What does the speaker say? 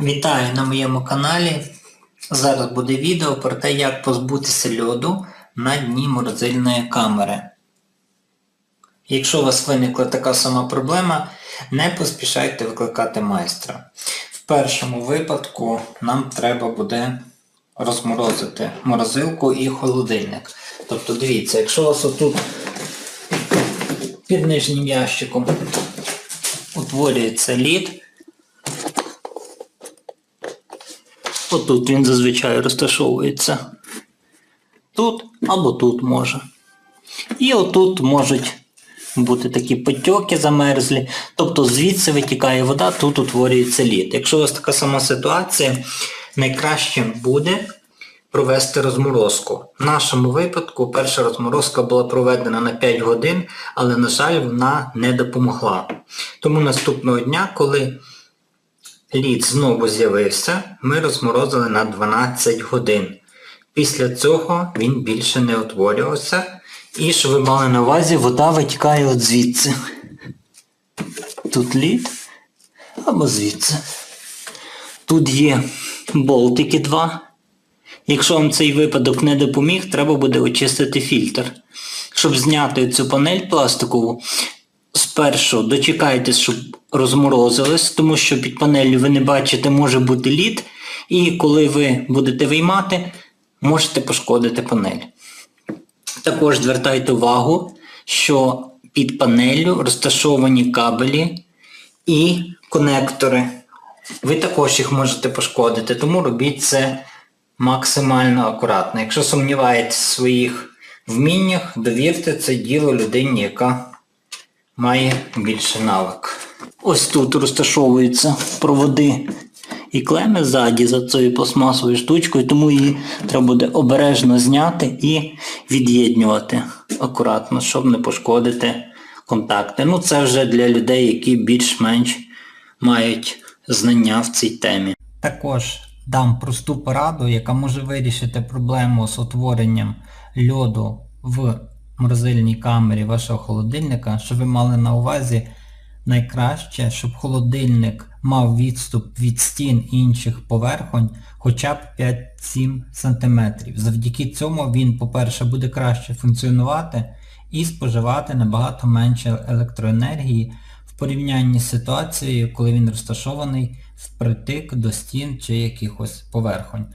Вітаю на моєму каналі. Зараз буде відео про те, як позбутися льоду на дні морозильної камери. Якщо у вас виникла така сама проблема, не поспішайте викликати майстра. В першому випадку нам треба буде розморозити морозилку і холодильник. Тобто дивіться, якщо у вас отут під нижнім ящиком утворюється лід, Отут він зазвичай розташовується. Тут або тут може. І отут можуть бути такі потьоки замерзлі. Тобто звідси витікає вода, тут утворюється лід. Якщо у вас така сама ситуація, найкраще буде провести розморозку. В нашому випадку перша розморозка була проведена на 5 годин, але, на жаль, вона не допомогла. Тому наступного дня, коли Лід знову з'явився, ми розморозили на 12 годин. Після цього він більше не утворювався. І що ви мали на увазі, вода витікає от звідси. Тут лід або звідси. Тут є болтики два. Якщо вам цей випадок не допоміг, треба буде очистити фільтр. Щоб зняти цю панель пластикову, спершу дочекайтесь, щоб розморозилось, тому що під панелью ви не бачите, може бути лід, і коли ви будете виймати, можете пошкодити панель. Також звертайте увагу, що під панеллю розташовані кабелі і конектори. Ви також їх можете пошкодити, тому робіть це максимально акуратно. Якщо сумніваєтесь в своїх вміннях, довірте це діло людині, яка має більше навик. Ось тут розташовуються проводи і клеми ззаді за цією пластмасовою штучкою, тому її треба буде обережно зняти і від'єднювати акуратно, щоб не пошкодити контакти. Ну це вже для людей, які більш-менш мають знання в цій темі. Також дам просту пораду, яка може вирішити проблему з утворенням льоду в морозильній камері вашого холодильника, щоб ви мали на увазі найкраще, щоб холодильник мав відступ від стін інших поверхонь хоча б 5-7 см. Завдяки цьому він, по-перше, буде краще функціонувати і споживати набагато менше електроенергії в порівнянні з ситуацією, коли він розташований впритик до стін чи якихось поверхонь.